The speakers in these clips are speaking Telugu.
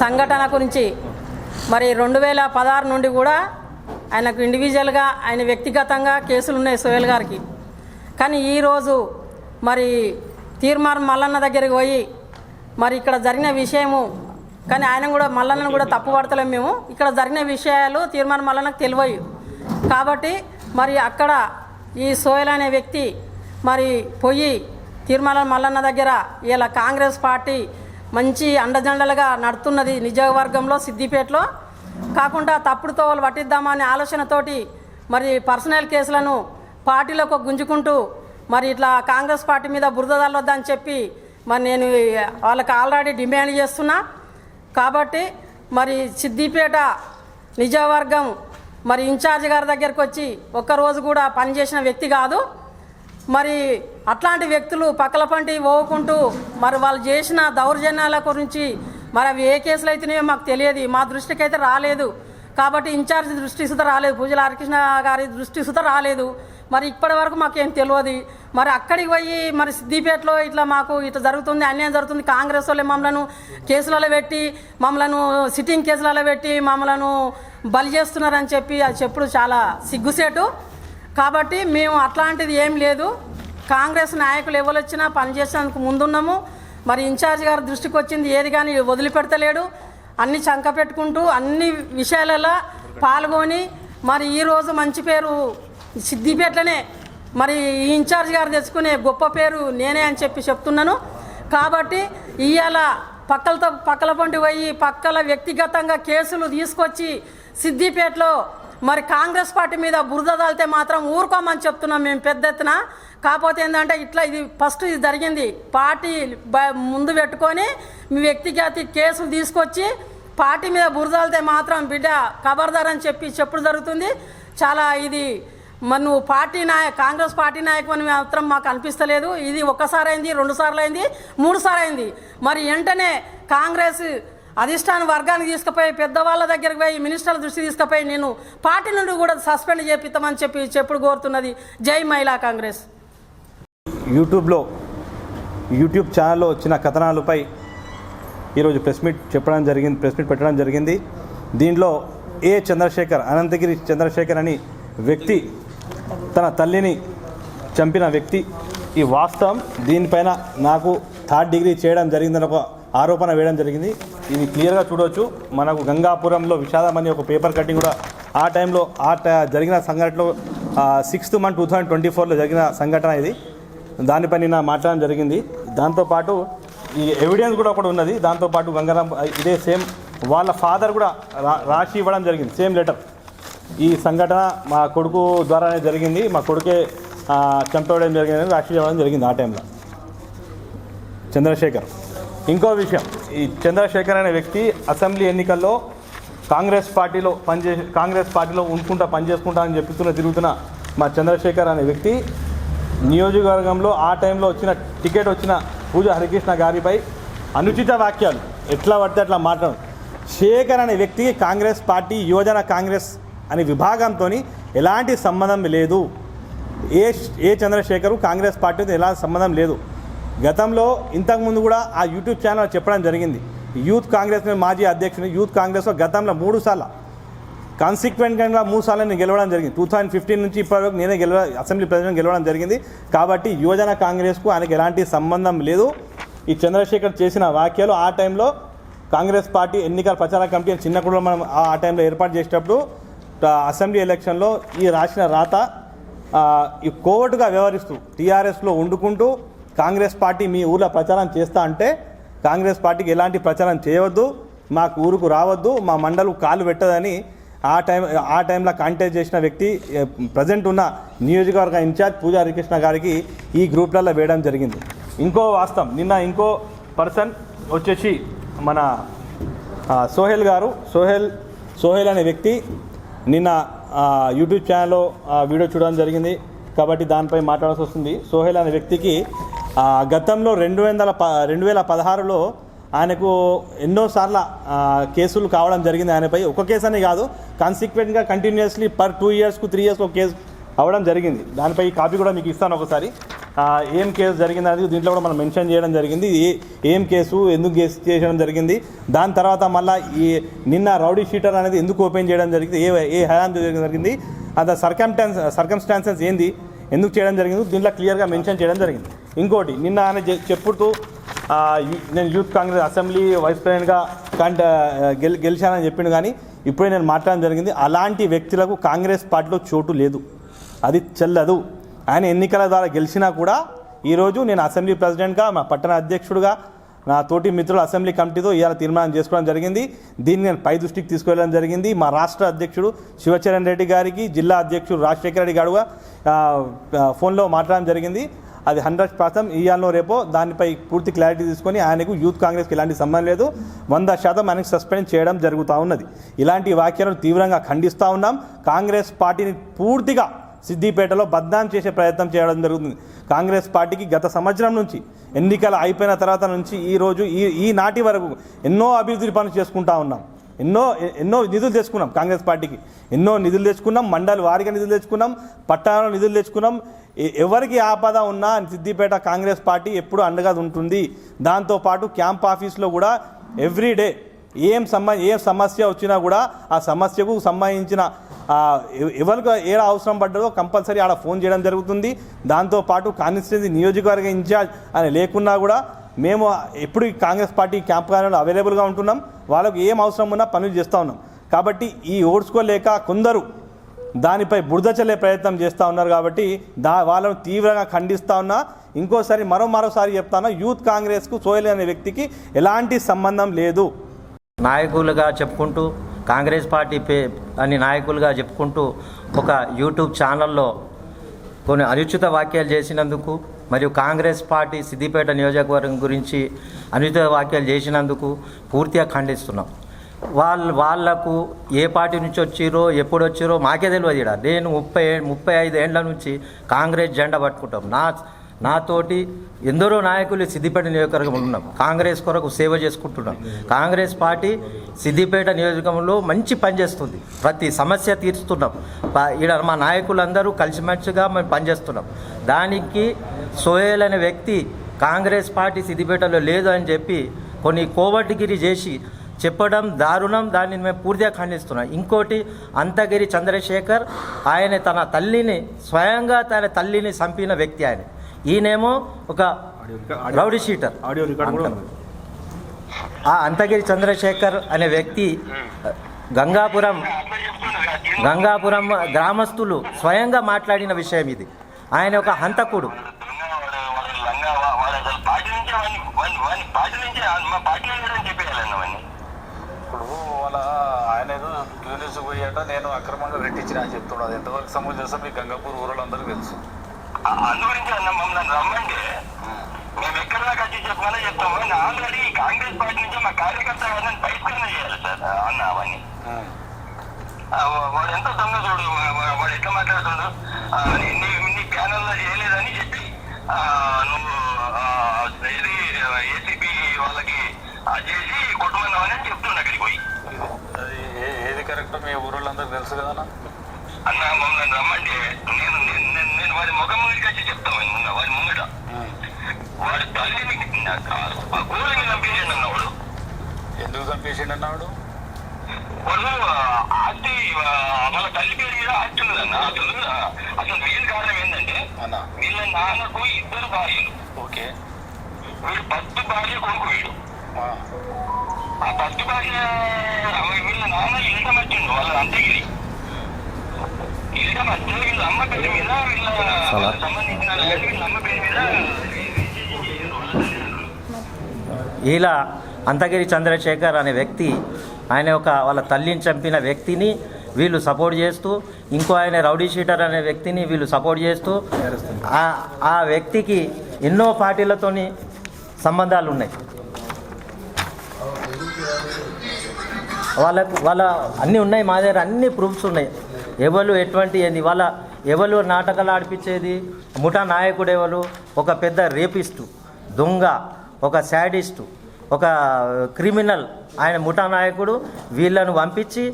సంఘటన గురించి. మరి రెండు వేల పదహారు నుండి కూడా ఆయనకు ఇండివిజువల్గా ఆయన వ్యక్తిగతంగా కేసులు ఉన్నాయి సోయల్ గారికి. కానీ ఈరోజు మరి తీర్మానం మల్లన్న దగ్గరికి పోయి మరి ఇక్కడ జరిగిన విషయము కానీ ఆయన కూడా మల్లన్నను కూడా తప్పు పడతలేము మేము. ఇక్కడ జరిగిన విషయాలు తీర్మానం మల్లన్నకు తెలియవు కాబట్టి మరి అక్కడ ఈ సోయల్ అనే వ్యక్తి మరి పోయి తీర్మానం మల్లన్న దగ్గర ఇలా కాంగ్రెస్ పార్టీ మంచి అండజండలుగా నడుతున్నది నిజవర్గంలో సిద్దిపేటలో. కాకుండా తప్పుడుతో వాళ్ళు పట్టిద్దామనే ఆలోచనతోటి మరి పర్సనల్ కేసులను పార్టీలకు గుంజుకుంటూ మరి ఇట్లా కాంగ్రెస్ పార్టీ మీద బురద తల్లొద్దని చెప్పి మరి నేను వాళ్ళకి ఆల్రెడీ డిమాండ్ చేస్తున్నా. కాబట్టి మరి సిద్దిపేట నిజవర్గం మరి ఇన్ఛార్జ్ గారి దగ్గరకు వచ్చి ఒక్కరోజు కూడా పనిచేసిన వ్యక్తి కాదు. మరి అట్లాంటి వ్యక్తులు పక్కలపంటి ఓవుకుంటూ మరి వాళ్ళు చేసిన దౌర్జన్యాల గురించి మరి అవి ఏ కేసులు అయితేనే మాకు తెలియదు. మా దృష్టికి అయితే రాలేదు. కాబట్టి ఇన్ఛార్జ్ దృష్టి సుత రాలేదు. పూజల హరికృష్ణ గారి దృష్టి సుత రాలేదు. మరి ఇప్పటి వరకు మాకేం తెలియదు. మరి అక్కడికి పోయి మరి సిద్దిపేటలో ఇట్లా మాకు ఇట్లా జరుగుతుంది అన్యాయం జరుగుతుంది. కాంగ్రెస్ వాళ్ళు మమ్మలను కేసులలో పెట్టి మమ్మలను సిట్టింగ్ కేసులలో పెట్టి మమ్మలను బలి చేస్తున్నారని చెప్పి అది చెప్పుడు చాలా సిగ్గుసేటు. కాబట్టి మేము అట్లాంటిది ఏం లేదు. కాంగ్రెస్ నాయకులు ఎవరు వచ్చినా పనిచేసేందుకు ముందున్నాము. మరి ఇన్ఛార్జ్ గారి దృష్టికి వచ్చింది ఏది కానీ వదిలిపెడతలేడు. అన్ని చంక పెట్టుకుంటూ అన్ని విషయాలలో పాల్గొని మరి ఈరోజు మంచి పేరు సిద్దిపేటలోనే మరి ఈ ఇన్ఛార్జ్ గారు తెచ్చుకునే గొప్ప పేరు నేనే అని చెప్పి చెప్తున్నాను. కాబట్టి ఇవాళ పక్కలతో పక్కల పండి పోయి పక్కల వ్యక్తిగతంగా కేసులు తీసుకొచ్చి సిద్దిపేటలో మరి కాంగ్రెస్ పార్టీ మీద బురద తలితే మాత్రం ఊరుకోమని చెప్తున్నాం మేము పెద్ద ఎత్తున. కాకపోతే ఏంటంటే ఇట్లా ఇది ఫస్ట్ ఇది జరిగింది. పార్టీ బ- ముందు పెట్టుకొని మీ వ్యక్తిగత కేసులు తీసుకొచ్చి పార్టీ మీద బురదలితే మాత్రం బిడ్డ ఖబర్దార్ అని చెప్పి చెప్పుడు జరుగుతుంది. చాలా ఇది మరి నువ్వు పార్టీ నాయ కాంగ్రెస్ పార్టీ నాయకుని మాత్రం మాకు అనిపిస్తలేదు. ఇది ఒక్కసారి అయింది రెండు సార్లు అయింది మూడు సార్లు అయింది మరి వెంటనే కాంగ్రెస్ అధిష్టాన వర్గానికి తీసుకుపోయి పెద్దవాళ్ళ దగ్గరికి పోయి మినిస్టర్ల దృష్టి తీసుకుపోయి నేను పార్టీ నుండి కూడా సస్పెండ్ చేపిస్తామని చెప్పి చెప్పుడు కోరుతున్నది జై మహిళా కాంగ్రెస్. యూట్యూబ్లో యూట్యూబ్ ఛానల్లో వచ్చిన కథనాలపై ఈరోజు ప్రెస్ మీట్ చెప్పడం జరిగింది ప్రెస్ మీట్ పెట్టడం జరిగింది. దీంట్లో ఏ చంద్రశేఖర్ అనంతగిరి చంద్రశేఖర్ అని వ్యక్తి తన తల్లిని చంపిన వ్యక్తి ఈ వాస్తవం. దీనిపైన నాకు థర్డ్ డిగ్రీ చేయడం జరిగిందని ఒక ఆరోపణ వేయడం జరిగింది. ఇది క్లియర్గా చూడవచ్చు మనకు గంగాపురంలో విషాదం అనే ఒక పేపర్ కటింగ్ కూడా ఆ టైంలో ఆ జరిగిన సంఘటనలో sixth month two thousand twenty ఫోర్లో జరిగిన సంఘటన ఇది. దానిపై నిన్న మాట్లాడడం జరిగింది. దాంతోపాటు ఈ ఎవిడెన్స్ కూడా ఒకటి ఉన్నది. దాంతోపాటు గంగారాం ఇదే సేమ్ వాళ్ళ ఫాదర్ కూడా రా రాసి ఇవ్వడం జరిగింది. సేమ్ లెటర్ ఈ సంఘటన మా కొడుకు ద్వారానే జరిగింది. మా కొడుకే ఆ, చంపేయడం జరిగిందని రాసి ఇవ్వడం జరిగింది ఆ టైంలో. చంద్రశేఖర్. ఇంకో విషయం ఈ చంద్రశేఖర్ అనే వ్యక్తి అసెంబ్లీ ఎన్నికల్లో కాంగ్రెస్ పార్టీలో పనిచే కాంగ్రెస్ పార్టీలో ఉంచుకుంటా పనిచేసుకుంటా అని చెప్తున్న తిరుగుతున్న మా చంద్రశేఖర్ అనే వ్యక్తి నియోజకవర్గంలో ఆ టైంలో వచ్చిన టికెట్ వచ్చిన పూజ హరికృష్ణ గారిపై అనుచిత వాక్యాలు ఎట్లా పడితే అట్లా మాట్లాడు. శేఖర్ అనే వ్యక్తికి కాంగ్రెస్ పార్టీ యువజన కాంగ్రెస్ అనే విభాగంతో ఎలాంటి సంబంధం లేదు. ఏ ఏ చంద్రశేఖరు కాంగ్రెస్ పార్టీతో ఎలాంటి సంబంధం లేదు. గతంలో ఇంతకుముందు కూడా ఆ యూట్యూబ్ ఛానల్ చెప్పడం జరిగింది. యూత్ కాంగ్రెస్ మాజీ అధ్యక్షుని యూత్ కాంగ్రెస్లో గతంలో మూడు సార్లు కాన్సిక్వెంట్గా మూడు సార్లు నేను గెలవడం జరిగింది. టూ థౌజండ్ ఫిఫ్టీన్ నుంచి ఇప్పటివరకు నేనే గెలవ అసెంబ్లీ ప్రెసిడెంట్ గెలవడం జరిగింది. కాబట్టి యువజన కాంగ్రెస్కు ఆయనకు ఎలాంటి సంబంధం లేదు. ఈ చంద్రశేఖర్ చేసిన వ్యాఖ్యలు ఆ టైంలో కాంగ్రెస్ పార్టీ ఎన్నికల ప్రచార కమిటీ చిన్న కూడా మనం ఆ టైంలో ఏర్పాటు చేసేటప్పుడు అసెంబ్లీ ఎలక్షన్లో ఈ రాసిన రాత ఈ కోవటుగా వ్యవహరిస్తూ టీఆర్ఎస్లో వండుకుంటూ కాంగ్రెస్ పార్టీ మీ ఊర్లో ప్రచారం చేస్తా అంటే కాంగ్రెస్ పార్టీకి ఎలాంటి ప్రచారం చేయవద్దు మాకు ఊరుకు రావద్దు మా మండలు కాలు పెట్టదని ఆ టైం ఆ టైంలో కాంటాక్ట్ చేసిన వ్యక్తి ప్రజెంట్ ఉన్న నియోజకవర్గ ఇన్ఛార్జ్ పూజా హరికృష్ణ గారికి ఈ గ్రూప్లలో వేయడం జరిగింది. ఇంకో వాస్తవం నిన్న ఇంకో పర్సన్ వచ్చేసి మన సోహెల్ గారు సోహెల్ సోహెల్ అనే వ్యక్తి నిన్న యూట్యూబ్ ఛానల్లో వీడియో చూడడం జరిగింది కాబట్టి దానిపై మాట్లాడాల్సి వస్తుంది. సోహెల్ అనే వ్యక్తికి గతంలో రెండు వందల ప రెండు వేల పదహారులో ఆయనకు ఎన్నోసార్లు కేసులు కావడం జరిగింది. ఆయనపై ఒక కేసు అని కాదు కాన్సిక్వెంట్గా కంటిన్యూస్లీ పర్ టూ ఇయర్స్కు త్రీ ఇయర్స్కు ఒక కేసు అవ్వడం జరిగింది. దానిపై కాపీ కూడా మీకు ఇస్తాను ఒకసారి. ఏం కేసు జరిగింది అనేది దీంట్లో కూడా మనం మెన్షన్ చేయడం జరిగింది. ఏ ఏం కేసు ఎందుకు కేసు చేయడం జరిగింది. దాని తర్వాత మళ్ళీ ఈ నిన్న రౌడీ షీటర్ అనేది ఎందుకు ఓపెన్ చేయడం జరిగింది ఏ ఏ హయాం జరిగింది అంత సర్కమ్టాన్స్ సర్కమ్స్టాన్సెస్ ఏంది ఎందుకు చేయడం జరిగింది? దీంట్లో క్లియర్గా మెన్షన్ చేయడం జరిగింది. ఇంకోటి నిన్న ఆయన చెప్పుతూ నేను యూత్ కాంగ్రెస్ అసెంబ్లీ వైస్ ప్రెసిడెంట్గా కంట గెల్ గెలిచానని చెప్పిండు కానీ ఇప్పుడే నేను మాట్లాడడం జరిగింది. అలాంటి వ్యక్తులకు కాంగ్రెస్ పార్టీలో చోటు లేదు. అది చెల్లదు. ఆయన ఎన్నికల ద్వారా గెలిచినా కూడా ఈరోజు నేను అసెంబ్లీ ప్రెసిడెంట్గా మా పట్టణ అధ్యక్షుడిగా నా తోటి మిత్రుల అసెంబ్లీ కమిటీతో ఇవాళ తీర్మానం చేసుకోవడం జరిగింది. దీన్ని నేను పై దృష్టికి తీసుకువెళ్ళడం జరిగింది. మా రాష్ట్ర అధ్యక్షుడు శివచరణ్ రెడ్డి గారికి జిల్లా అధ్యక్షుడు రాజశేఖర రెడ్డి గారుగా ఫోన్లో మాట్లాడడం జరిగింది. అది హండ్రెడ్ శాతం ఇవాళ రేపో దానిపై పూర్తి క్లారిటీ తీసుకొని ఆయనకు యూత్ కాంగ్రెస్కి ఎలాంటి సంబంధం లేదు. వంద శాతం ఆయనకు సస్పెండ్ చేయడం జరుగుతూ ఉన్నది. ఇలాంటి వ్యాఖ్యలను తీవ్రంగా ఖండిస్తూ ఉన్నాం. కాంగ్రెస్ పార్టీని పూర్తిగా సిద్దిపేటలో బద్నాం చేసే ప్రయత్నం చేయడం జరుగుతుంది. కాంగ్రెస్ పార్టీకి గత సంవత్సరం నుంచి ఎన్నికలు అయిపోయిన తర్వాత నుంచి ఈ రోజు ఈ ఈ నాటి వరకు ఎన్నో అభివృద్ధి పనులు చేసుకుంటా ఉన్నాం. ఎన్నో ఎన్నో నిధులు తెచ్చుకున్నాం కాంగ్రెస్ పార్టీకి. ఎన్నో నిధులు తెచ్చుకున్నాం మండలి వారిగా నిధులు తెచ్చుకున్నాం పట్టణంలో నిధులు తెచ్చుకున్నాం. ఎ- ఎవరికి ఆపద ఉన్నా సిద్దిపేట కాంగ్రెస్ పార్టీ ఎప్పుడు అండగా ఉంటుంది. దాంతోపాటు క్యాంప్ ఆఫీస్లో కూడా ఎవ్రీడే ఏం సమ ఏ సమస్య వచ్చినా కూడా ఆ సమస్యకు సంబంధించిన ఎవరికి ఏ అవసరం పడ్డదో కంపల్సరీ ఆడ ఫోన్ చేయడం జరుగుతుంది. దాంతోపాటు కాన్స్టిట్యున్సీ నియోజకవర్గ ఇన్ఛార్జ్ అని లేకున్నా కూడా మేము ఎప్పుడు ఈ కాంగ్రెస్ పార్టీ క్యాంప్ కార్యాలయంలో అవైలబుల్గా ఉంటున్నాం. వాళ్ళకు ఏం అవసరం ఉన్నా పనులు చేస్తూ ఉన్నాం. కాబట్టి ఈ ఓడ్చుకోలేక కొందరు దానిపై బురద చల్లే ప్రయత్నం చేస్తూ ఉన్నారు కాబట్టి దా వాళ్ళను తీవ్రంగా ఖండిస్తూ ఉన్నా. ఇంకోసారి మరో మరోసారి చెప్తాను యూత్ కాంగ్రెస్కు సోయల్ అనే వ్యక్తికి ఎలాంటి సంబంధం లేదు. నాయకులుగా చెప్పుకుంటూ కాంగ్రెస్ పార్టీ పే అని నాయకులుగా చెప్పుకుంటూ ఒక యూట్యూబ్ ఛానల్లో కొన్ని అనుచిత వ్యాఖ్యలు చేసినందుకు మరియు కాంగ్రెస్ పార్టీ సిద్దిపేట నియోజకవర్గం గురించి అనుచిత వ్యాఖ్యలు చేసినందుకు పూర్తిగా ఖండిస్తున్నాం. వాళ్ళ వాళ్ళకు ఏ పార్టీ నుంచి వచ్చిరో ఎప్పుడు వచ్చిరో మాకే తెలియదు ఈడ. నేను ముప్పై ముప్పై ఐదు ఏండ్ల నుంచి కాంగ్రెస్ జెండా పట్టుకుంటాం. నా నాతోటి ఎందరో నాయకులు సిద్దిపేట నియోజకవర్గంలో ఉన్నాం కాంగ్రెస్ కొరకు సేవ చేసుకుంటున్నాం కాంగ్రెస్ పార్టీ సిద్దిపేట నియోజకవర్గంలో మంచి పనిచేస్తుంది ప్రతి సమస్య తీరుస్తున్నాం. ఈడ మా నాయకులందరూ కలిసిమెలిసిగా మేము పనిచేస్తున్నాం దానికి సోహేల్ అనే వ్యక్తి కాంగ్రెస్ పార్టీ సిద్దిపేటలో లేదు అని చెప్పి కొన్ని కోవటిగిరి చేసి చెప్పడం దారుణం. దానిని మేము పూర్తిగా ఖండిస్తున్నాం. ఇంకోటి అంతగిరి చంద్రశేఖర్ ఆయన తన తల్లిని స్వయంగా తన తల్లిని చంపిన వ్యక్తి ఆయన. ఈయనేమో ఒక రౌడీ షీటర్. ఆడియో రికార్డ్ కూడా ఉంది. ఆ అంతగిరి చంద్రశేఖర్ అనే వ్యక్తి గంగాపురం గంగాపురం గ్రామస్తులు స్వయంగా మాట్లాడిన విషయం ఇది. ఆయన ఒక హంతకుడు. ఇప్పుడు వాళ్ళ ఆయన ఏదో పోయాట నేను అక్రమంగా రెట్టించిన అని చెప్తున్నాడు. అది ఎంతవరకు సమంజసం మీ గంగాపూర్ ఊరలందరికీ తెలుసు. అందు గురించి అన్న మమ్మల్ని రమ్మంటే మేము ఎక్కడ దాకా వచ్చి చెప్పమని చెప్తాము. నేను ఆల్రెడీ కాంగ్రెస్ పార్టీ నుంచి మా కార్యకర్త వాళ్ళని బహిష్కరణ చేయాలి సార్ అన్న అవన్నీ. వాడు ఎంత దొంగ చూడు వాడు ఎట్లా మాట్లాడుతుండు ఆ, నీ- ప్యానల్లో చేయలేదని చెప్పి ఆ, నువ్వు ఇది ఏసీబీ వాళ్ళకి చేసి కొట్టమన్నావని చెప్తుండ అక్కడికి పోయి. ఏది కరెక్ట్ మీ ఊరోళ్ళందరికీ తెలుసు కదా అన్న మమ్మల్ని రమ్మంటే నేను నేను- వాడి ముఖం ముందుకు వచ్చి చెప్తాను ముందు వాడి ముంగట. వాడి తల్లిని ఆ గోళని చంపేసాడు అన్న వాడు ఎందుకు చంపేసిండు అన్నాడు వాడు ఆస్తి వాళ్ళ తల్లి పేరు మీద ఆస్తి ఉన్నదన్న. అసలు అసలు మెయిన్ కారణం ఏంటంటే వీళ్ళ నాన్నకు ఇద్దరు భార్యలు. ఓకే. వీడు ఫస్ట్ భార్య కొడుకు వీడు. ఆ, ఆ ఫస్ట్ భార్య వీళ్ళ నాన్న ఇల్ట మర్చిండు వాళ్ళ అంతగిరి ఇలా అంతగిరి చంద్రశేఖర్ అనే వ్యక్తి ఆయన ఒక వాళ్ళ తల్లిని చంపిన వ్యక్తిని వీళ్ళు సపోర్ట్ చేస్తూ ఇంకో ఆయన రౌడీ షీటర్ అనే వ్యక్తిని వీళ్ళు సపోర్ట్ చేస్తూ ఆ- ఆ వ్యక్తికి ఎన్నో పార్టీలతోని సంబంధాలు ఉన్నాయి. వాళ్ళకు వాళ్ళ అన్నీ ఉన్నాయి మా దగ్గర అన్ని ప్రూఫ్స్ ఉన్నాయి. ఎవరు ఎటువంటి ఏంది? వాళ్ళ ఎవరు నాటకాలు ఆడిపించేది? ముఠా నాయకుడు ఎవరు? ఒక పెద్ద రేపిస్టు దొంగ ఒక శాడిస్టు ఒక క్రిమినల్. ఆయన ముఠా నాయకుడు వీళ్ళను పంపించి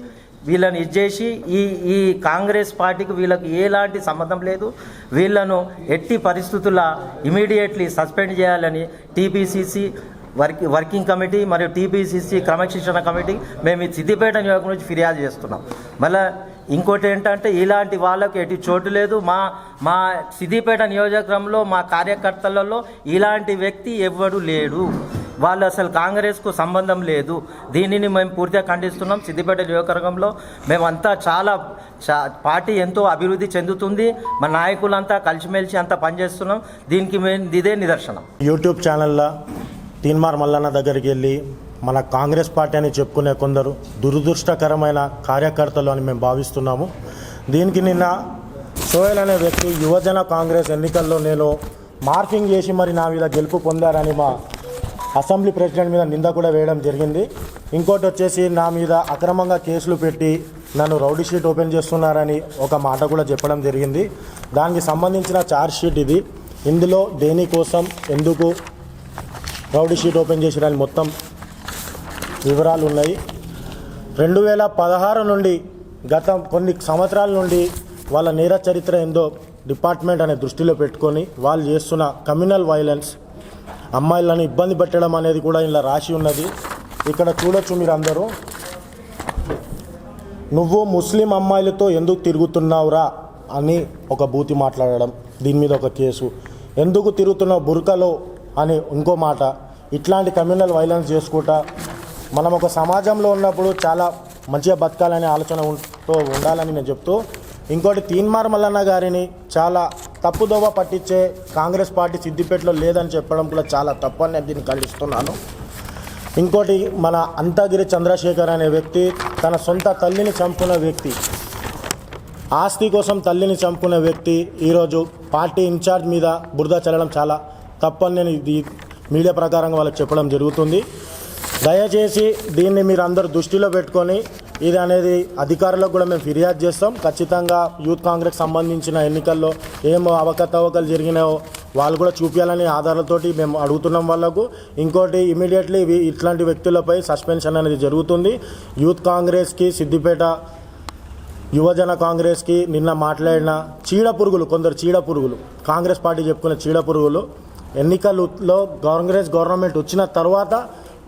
వీళ్ళని ఇచ్చేసి ఈ ఈ కాంగ్రెస్ పార్టీకి వీళ్ళకి ఎలాంటి సంబంధం లేదు. వీళ్ళను ఎట్టి పరిస్థితుల ఇమీడియట్లీ సస్పెండ్ చేయాలని టీపీసీసీ వర్క్ వర్కింగ్ కమిటీ మరియు టీపీసీసీ క్రమశిక్షణ కమిటీ మేము ఈ సిద్దిపేట నియోజకవర్గం నుంచి ఫిర్యాదు చేస్తున్నాం. మళ్ళీ ఇంకోటి ఏంటంటే ఇలాంటి వాళ్ళకి ఎటు చోటు లేదు. మా మా సిద్దిపేట నియోజకవర్గంలో మా కార్యకర్తలలో ఇలాంటి వ్యక్తి ఎవ్వడు లేడు. వాళ్ళు అసలు కాంగ్రెస్కు సంబంధం లేదు. దీనిని మేము పూర్తిగా ఖండిస్తున్నాం. సిద్దిపేట నియోజకవర్గంలో మేమంతా చాలా చా పార్టీ ఎంతో అభివృద్ధి చెందుతుంది. మా నాయకులంతా కలిసిమెలిసి అంతా పనిచేస్తున్నాం. దీనికి మేము ఇదే నిదర్శనం. యూట్యూబ్ ఛానల్లో తీన్మార్ మల్లన్న దగ్గరికి వెళ్ళి మన కాంగ్రెస్ పార్టీ అని చెప్పుకునే కొందరు దురదృష్టకరమైన కార్యకర్తలు అని మేము భావిస్తున్నాము. దీనికి నిన్న సోయల్ అనే వ్యక్తి యువజన కాంగ్రెస్ ఎన్నికల్లో నేను మార్కింగ్ చేసి మరి నా మీద గెలుపు పొందారని మా అసెంబ్లీ ప్రెసిడెంట్ మీద నింద కూడా వేయడం జరిగింది. ఇంకోటి వచ్చేసి నా మీద అక్రమంగా కేసులు పెట్టి నన్ను రౌడీ షీట్ ఓపెన్ చేస్తున్నారని ఒక మాట కూడా చెప్పడం జరిగింది. దానికి సంబంధించిన ఛార్జ్ షీట్ ఇది. ఇందులో దేనికోసం ఎందుకు రౌడీ షీట్ ఓపెన్ చేసిరని మొత్తం వివరాలు ఉన్నాయి. రెండు వేల పదహారు నుండి గత కొన్ని సంవత్సరాల నుండి వాళ్ళ నేర చరిత్ర ఏందో డిపార్ట్మెంట్ అనే దృష్టిలో పెట్టుకొని వాళ్ళు చేస్తున్న కమ్యూనల్ వైలెన్స్ అమ్మాయిలను ఇబ్బంది పెట్టడం అనేది కూడా ఇలా రాసి ఉన్నది. ఇక్కడ చూడొచ్చు మీరు అందరూ నువ్వు ముస్లిం అమ్మాయిలతో ఎందుకు తిరుగుతున్నావురా అని ఒక బూతి మాట్లాడడం దీని మీద ఒక కేసు. ఎందుకు తిరుగుతున్నావు బురకలో అని ఇంకో మాట. ఇట్లాంటి కమ్యూనల్ వైలెన్స్ చేసుకుంటా మనం ఒక సమాజంలో ఉన్నప్పుడు చాలా మంచిగా బతకాలనే ఆలోచన ఉంటూ ఉండాలని నేను చెప్తూ ఇంకోటి తీన్మార్ మల్లన్న గారిని చాలా తప్పుదోవ పట్టించే కాంగ్రెస్ పార్టీ సిద్దిపేటలో లేదని చెప్పడం కూడా చాలా తప్పు అని నేను దీన్ని ఖండిస్తున్నాను. ఇంకోటి మన అంతగిరి చంద్రశేఖర్ అనే వ్యక్తి తన సొంత తల్లిని చంపుకున్న వ్యక్తి ఆస్తి కోసం తల్లిని చంపుకున్న వ్యక్తి ఈరోజు పార్టీ ఇన్ఛార్జ్ మీద బురద చల్లడం చాలా తప్పని నేను ఇది మీడియా ప్రకారంగా వాళ్ళకి చెప్పడం జరుగుతుంది. దయచేసి దీన్ని మీరు అందరు దృష్టిలో పెట్టుకొని ఇది అనేది అధికారులకు కూడా మేము ఫిర్యాదు చేస్తాం. ఖచ్చితంగా యూత్ కాంగ్రెస్ సంబంధించిన ఎన్నికల్లో ఏం అవకతవకలు జరిగినాయో వాళ్ళు కూడా చూపించాలని ఆధారాలతోటి మేము అడుగుతున్నాం వాళ్ళకు. ఇంకోటి ఇమీడియట్లీ ఇట్లాంటి వ్యక్తులపై సస్పెన్షన్ అనేది జరుగుతుంది. యూత్ కాంగ్రెస్కి సిద్దిపేట యువజన కాంగ్రెస్కి నిన్న మాట్లాడిన చీడ పురుగులు కొందరు చీడ పురుగులు కాంగ్రెస్ పార్టీ చెప్పుకునే చీడ పురుగులు కాంగ్రెస్ గవర్నమెంట్ వచ్చిన తర్వాత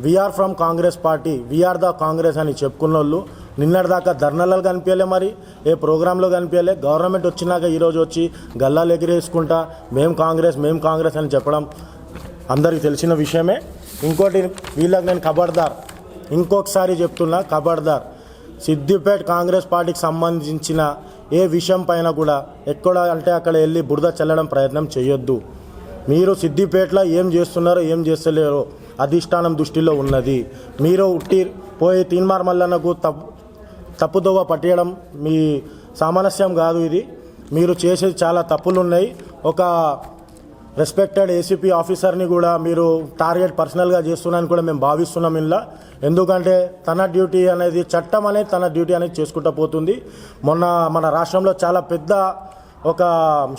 we are from Congress party we are the Congress అని చెప్పుకున్న వాళ్ళు నిన్నటిదాకా ధర్నాలలో కనిపించలే మరి. ఏ ప్రోగ్రాంలో కనిపించలే. గవర్నమెంట్ వచ్చినాక ఈరోజు వచ్చి గల్లాలు ఎగిరేసుకుంటా మేము కాంగ్రెస్ మేము కాంగ్రెస్ అని చెప్పడం అందరికీ తెలిసిన విషయమే. ఇంకోటి వీళ్ళకి నేను కబడ్దార్. ఇంకొకసారి చెప్తున్నా కబడ్దార్. సిద్దిపేట్ కాంగ్రెస్ పార్టీకి సంబంధించిన ఏ విషయం పైన కూడా ఎక్కడ అంటే అక్కడ వెళ్ళి బురద చల్లడం ప్రయత్నం చేయొద్దు. మీరు సిద్దిపేటలో ఏం చేస్తున్నారో ఏం చేస్తలేరో అధిష్టానం దృష్టిలో ఉన్నది. మీరు ఉట్టి పోయి తీన్మార్ మల్లన్నకు తప్పు తప్పుదోవ పట్టేయడం మీ సామరస్యం కాదు ఇది. మీరు చేసేది చాలా తప్పులు ఉన్నాయి ఒక రెస్పెక్టెడ్ ఏసీపీ ఆఫీసర్ని కూడా మీరు టార్గెట్ పర్సనల్గా చేస్తున్నారని కూడా మేము భావిస్తున్నాం ఇలా ఎందుకంటే తన డ్యూటీ అనేది చట్టం అనేది తన డ్యూటీ అనేది చేసుకుంటూ పోతుంది. మొన్న మన రాష్ట్రంలో చాలా పెద్ద ఒక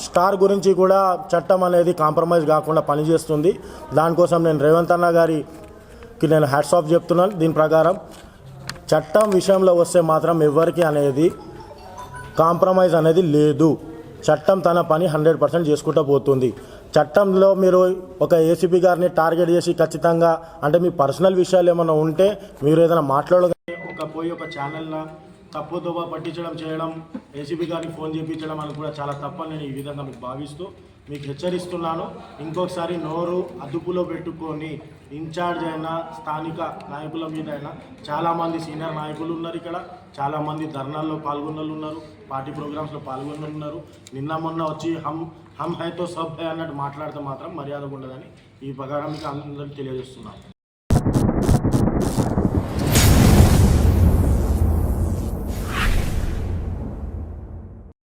స్టార్ గురించి కూడా చట్టం అనేది కాంప్రమైజ్ కాకుండా పనిచేస్తుంది. దానికోసం నేను రేవంత్ అన్న గారికి నేను హ్యాట్స్ ఆఫ్ చెప్తున్నాను. దీని ప్రకారం చట్టం విషయంలో వస్తే మాత్రం ఎవరికి అనేది కాంప్రమైజ్ అనేది లేదు. చట్టం తన పని హండ్రెడ్ పర్సెంట్ చేసుకుంటూ పోతుంది. చట్టంలో మీరు ఒక ఏసీపీ గారిని టార్గెట్ చేసి ఖచ్చితంగా అంటే మీ పర్సనల్ విషయాలు ఏమైనా ఉంటే మీరు ఏదైనా మాట్లాడగలిగే ఒక పోయి ఒక ఛానల్లా తప్పు పట్టించడం చేయడం ఏసీబీ గారికి ఫోన్ చేయించడం అని కూడా చాలా తప్పని నేను ఈ విధంగా మీకు భావిస్తూ మీకు హెచ్చరిస్తున్నాను. ఇంకొకసారి నోరు అదుపులో పెట్టుకొని ఇన్ఛార్జ్ అయిన స్థానిక నాయకుల మీద అయినా చాలామంది సీనియర్ నాయకులు ఉన్నారు ఇక్కడ. చాలామంది ధర్నాల్లో పాల్గొన్నలు ఉన్నారు పార్టీ ప్రోగ్రామ్స్లో పాల్గొన్న ఉన్నారు. నిన్న మొన్న వచ్చి హమ్ హమ్ హైతో సబ్ హై అన్నట్టు మాట్లాడితే మాత్రం మర్యాద ఉండదని ఈ ప్రకారం మీకు అందరికీ తెలియజేస్తున్నాను.